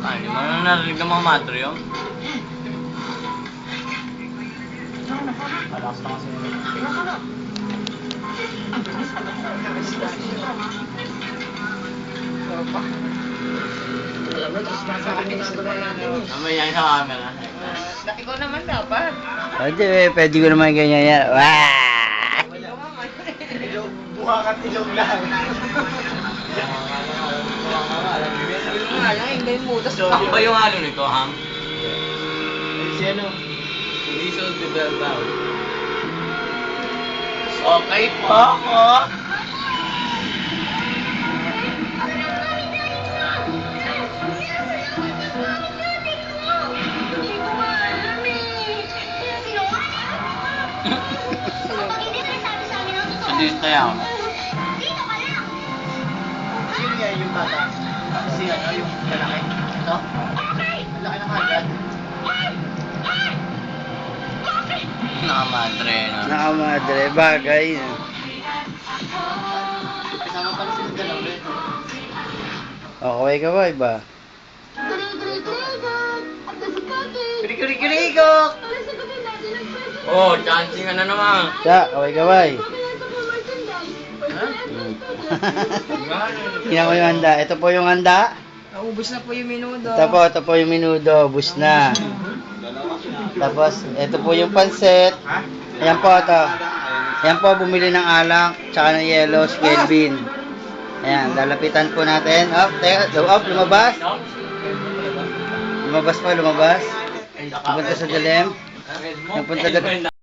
Ay, di mo na narinig ng mga madre yun. Malakas na kasi. Na Mamaya sa camera. Ikaw naman dapat. Pwede, pwede ko naman ganyan yan. Ilog, buha ka ilog lang. Yung nga lang, hindi yung mudas Ako ba yung halo nito, Ham? Si ano? Diesel de Bilbao. Okay po ako. Sandito tayo. Sino yan yung bata? Si ano, yung lalaki? Ito? Ang laki ng agad. Nakamadre na. Nakamadre, bagay. Kasama pala sila dalawa ito. Okay ka ba, iba? Kiri-kiri-kirigo! Oh, chancing ka na naman. Siya, okay Tingnan ko yung handa. Ito po yung handa. Naubos na po yung minudo. Ito po, ito po yung minudo. Bus na. Tapos, ito po yung pansit. Ayan po, ito. Ayan po, bumili ng alak, tsaka ng yellow, Kelvin. Ayan, lalapitan po natin. Up, teka, up, lumabas. Lumabas pa, lumabas. Pupunta sa dilim. Napunta.